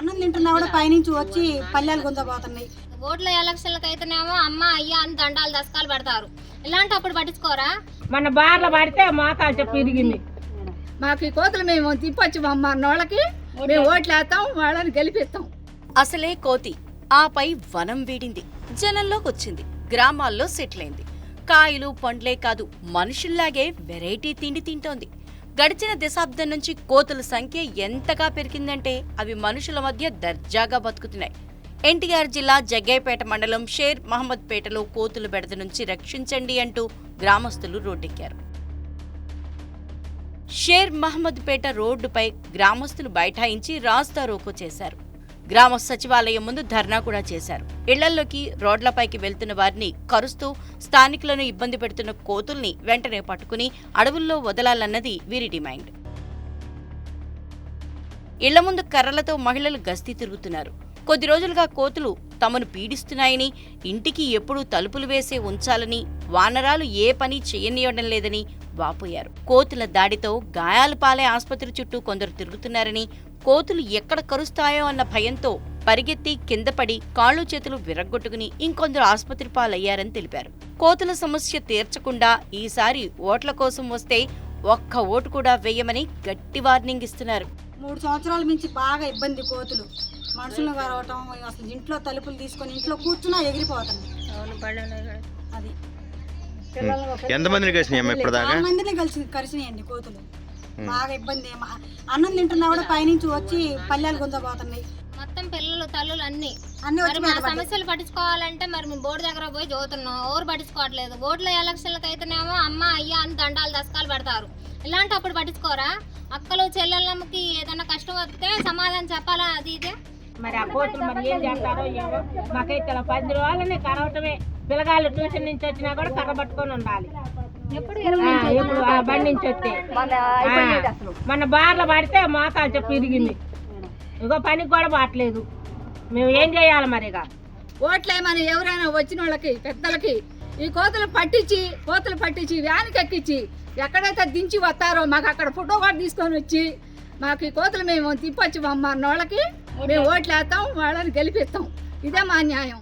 అన్నం తింటున్నా కూడా పైనుంచి వచ్చి పల్లెలు గుంజబోతున్నాయి ఓట్ల ఎలక్షన్లకు అయితేనేమో అమ్మ అయ్యా అని దండాలు దశకాలు పెడతారు. ఇలాంటప్పుడు పట్టించుకోరా? మన బార్ల పడితే మోకాలు చెప్పి ఇరిగింది. మాకు ఈ కోతలు మేము తిప్పొచ్చు అమ్మ అన్నోళ్ళకి మేము ఓట్లు వేస్తాం వాళ్ళని గెలిపిస్తాం. అసలే కోతి ఆపై వనం వీడింది. జనంలోకి వచ్చింది గ్రామాల్లో సెటిల్ అయింది. కాయలు పండ్లే కాదు మనుషుల్లాగే వెరైటీ తిండి తింటోంది. గడిచిన దశాబ్దం నుంచి కోతుల సంఖ్య ఎంతగా పెరిగిందంటే అవి మనుషుల మధ్య దర్జాగా బతుకుతున్నాయి. ఎన్టీఆర్ జిల్లా జగ్గయ్యపేట మండలం షేర్ మహమ్మద్ పేటలో కోతుల బెడద నుంచి రక్షించండి అంటూ గ్రామస్తులు రోడ్డెక్కారు. షేర్ మహమ్మద్ పేట రోడ్డుపై గ్రామస్తులు బైఠాయించి రాస్తా రోకో చేశారు. గ్రామ సచివాలయం ముందు ధర్నా కూడా చేశారు. ఇళ్ళల్లోకి రోడ్లపైకి వెళ్తున్న వారిని కరుస్తూ స్థానికులను ఇబ్బంది పెడుతున్న కోతుల్ని వెంటనే పట్టుకుని అడవుల్లో వదలాలన్నది వీరి డిమాండ్. ఇళ్ళ ముందు కర్రలతో మహిళలు గస్తీ తిరుగుతున్నారు. కొద్ది రోజులుగా కోతులు తమను పీడిస్తున్నాయని ఇంటికి ఎప్పుడూ తలుపులు వేసే ఉంచాలని వానరాలు ఏ పని చేయనివ్వడం లేదని వాపోయారు. కోతుల దాడితో గాయాలు పాలే ఆసుపత్రి చుట్టూ కొందరు తిరుగుతున్నారని కోతులు ఎక్కడ కరుస్తాయో అన్న భయంతో పరిగెత్తి కింద పడి కాళ్ళు చేతులు విరగ్గొట్టుకుని ఇంకొందరు ఆసుపత్రి పాలయ్యారని తెలిపారు. కోతుల సమస్య తీర్చకుండా ఈసారి ఓట్ల కోసం వస్తే ఒక్క ఓటు కూడా వేయమని గట్టి వార్నింగ్ ఇస్తున్నారు. మూడు సంవత్సరాల నుంచి బాగా ఇబ్బంది కోతులు. మనుషులను కరవటం అసలు ఇంట్లో తలుపులు తీసుకొని ఇంట్లో కూర్చున్నా ఎగిరిపోతుంది అది. ఎంతమందిని కలిసినాయి అమ్మ మందిని కలిసి కరిసినాయండి కోతులు. బాగా ఇబ్బంది అన్నం తింటున్నా కూడా పైనుంచి వచ్చి పల్లెలు గుంజబోతున్నాయి మొత్తం పిల్లలు తల్లులు అన్ని. అన్ని మరి మా. సమస్యలు పట్టించుకోవాలంటే మరి మేము బోర్డు దగ్గర పోయి చదువుతున్నాం. ఎవరు పట్టించుకోవట్లేదు. ఓట్ల ఎలక్షన్లకు అయితేనేమో అమ్మ అయ్యా అని దండాలు దశకాలు పెడతారు. ఇలాంటప్పుడు పట్టించుకోరా? అక్కలు చెల్లెళ్ళకి ఏదైనా కష్టం వస్తే సమాధానం చెప్పాలా? అది ఇదే? మరి ఆ కోతులు మరి ఏం చేస్తారో ఏమో. మాకైతే పది రోజులనే కరవటమే పిల్లగాళ్ళు ట్యూషన్ నుంచి వచ్చినా కూడా కర్ర పట్టుకొని ఉండాలి. ఆ బండి నుంచి వస్తే మన బార్ల పడితే మోకాలు చెప్పి ఇరిగింది ఇగో పనికి కూడా పట్టలేదు. మేము ఏం చేయాలి మరి ఇక? ఓట్లేమని ఎవరైనా వచ్చిన వాళ్ళకి పెద్దలకి ఈ కోతలు పట్టించి కోతలు పట్టించి వ్యాన్కి ఎక్కించి ఎక్కడైతే దించి వస్తారో మాకు అక్కడ ఫోటో కూడా తీసుకొని వచ్చి మాకు ఈ కోతలు మేము తిప్పొచ్చు అమ్మ అన్నోళ్ళకి మేము ఓట్లు వేస్తాం వాళ్ళని గెలిపిస్తాం. ఇదే మా న్యాయం.